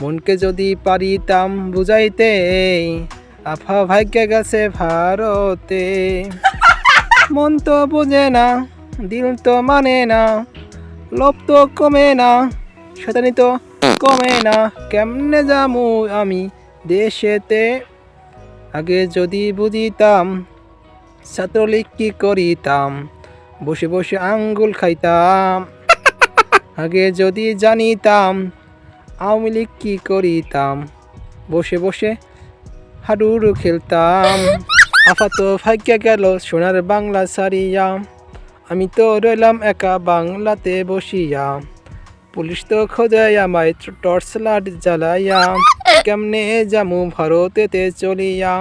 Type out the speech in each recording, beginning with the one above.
মনকে যদি পারিতাম বুঝাইতে, আফা ভাগ্যে গেছে ভারতে। মন তো বোঝে না, দিল তো মানে না, লোভ তো কমে না শতানি তো কমে না। কেমনে যামু আমি দেশেতে? আগে যদি বুঝিতাম, ছাত্রলীগ কি করিতাম, বসে বসে আঙ্গুল খাইতাম। আগে যদি জানিতাম আওয়ামী লীগ কি করিতাম? বসে বসে হাডুডু খেলতাম। আপাত ভাগ্য গেল, সোনার বাংলা সারিয়া আমি তো রইলাম একা বাংলাতে বসিয়া পুলিশ তো খোঁজায় আমায় টর্চ লাইট জ্বালাইয়া কেমনে জামু ভারতেতে চলিয়া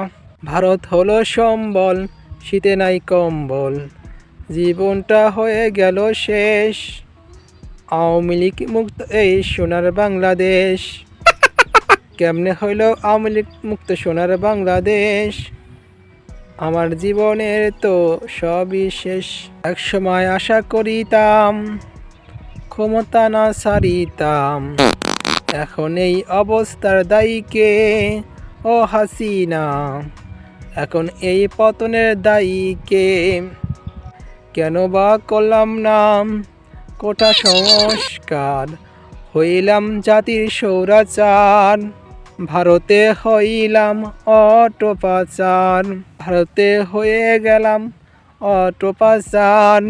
ভারত হলো সম্বল, শীতে নাই কম্বল। জীবনটা হয়ে গেল শেষ। আওয়ামী লীগ মুক্ত এই সোনার বাংলাদেশ। কেমনে হইল আওয়ামী লীগ মুক্ত সোনার বাংলাদেশ? আমার জীবনের তো সবই শেষ। একসময় আশা করিতাম, ক্ষমতা না সারিতাম এখন এই অবস্থার দায়ী কে? ও হাসিনা। এখন এই পতনের দায়ী কে? কেন বা করলাম নাম? কোটা সংস্কার? হইলাম জাতির সৌরাচার ভারতে হইলাম অটোপাচার। ভারতে হয়ে গেলাম অটো পাচার